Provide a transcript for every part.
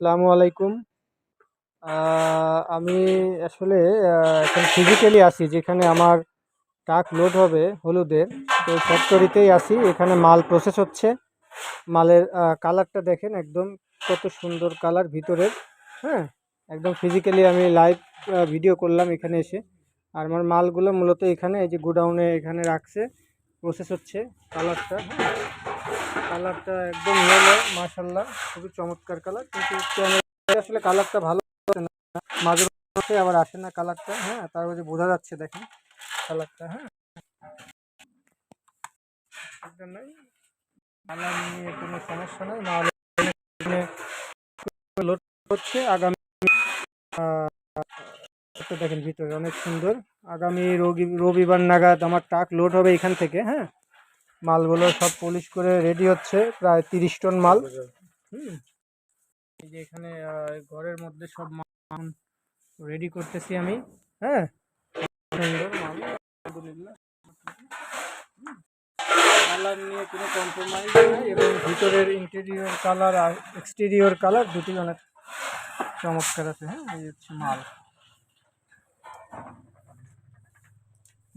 আসসালামু আলাইকুম। আমি আসলে এখন ফিজিক্যালি আছি, যেখানে আমার ট্রাক লোড হবে হলুদের। তো ফ্যাক্টরিতেই আছি, এখানে মাল প্রসেস হচ্ছে। মালের কালারটা দেখেন একদম কত সুন্দর কালার ভিতরের হ্যাঁ? একদম ফিজিক্যালি আমি লাইভ ভিডিও করলাম এখানে এসে। আর আমার মালগুলো মূলত এখানে, এই যে গোডাউনে এখানে রাখছে প্রসেস হচ্ছে কালারটা কালারটা একদম ইয়েলো মাশাল্লাহ খুবই চমৎকার কালার। কিন্তু আসলে কালারটা ভালো না। মাঝে মাঝে আবার আসে না কালারটা। হ্যাঁ তার মধ্যে বোঝা যাচ্ছে, দেখেন কালারটা হ্যাঁ। কালার নিয়ে কোনো সমস্যা নেই। নাহলে লোড হচ্ছে আগামী দেখেন ভিতরে অনেক সুন্দর। আগামী রবি রবিবার নাগাদ আমার ট্রাক লোড হবে এখান থেকে হ্যাঁ। মালগুলো সব পলিশ করে রেডি হচ্ছে, প্রায় তিরিশ টন মাল। হুম। এই যে এখানে ঘরের মধ্যে সব মাল রেডি করতেছি আমি হ্যাঁ? সুন্দর মাল কালার নিয়ে কোনো কম্প্রোমাইজ নেই এবং ভিতরের ইন্টেরিয়র কালার আর এক্সটেরিয়র কালার দুটি অনেক চমৎকার আছে হ্যাঁ? এই হচ্ছে মাল।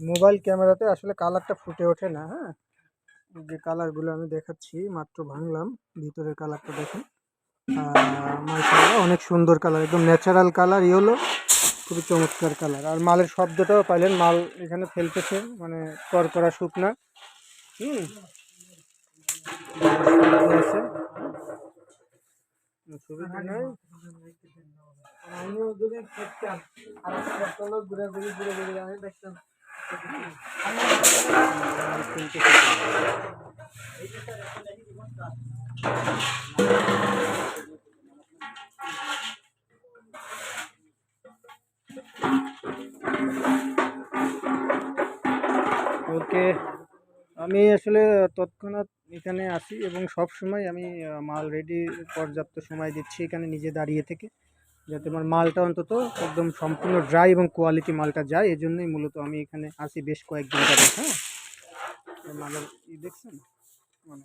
মোবাইল ক্যামেরাতে আসলে কালারটা ফুটে ওঠে না হ্যাঁ? যে কালারগুলো আমি দেখাচ্ছি, মাত্র ভাঙলাম, ভিতরের কালারটা দেখুন। অনেক সুন্দর কালার একদম ন্যাচারাল কালার ইয়েলো খুবই চমৎকার কালার আর মালের শব্দটাও পাইলেন, মাল এখানে ফেলতেছে মানে করকরা শুকনা হুম। আমিও যদি আমি দেখতাম। ওকে, আমি আসলে তৎক্ষণাৎ এখানে আসি এবং সব সময় আমি মাল রেডি পর্যাপ্ত সময় দিচ্ছি এখানে নিজে দাঁড়িয়ে থেকে। যাতে আমার মালটা অন্তত একদম সম্পূর্ণ ড্রাই এবং কোয়ালিটি মালটা যায় এই জন্যই মূলত আমি এখানে আসি বেশ কয়েকদিন হ্যাঁ? ই দেখছেন? মানে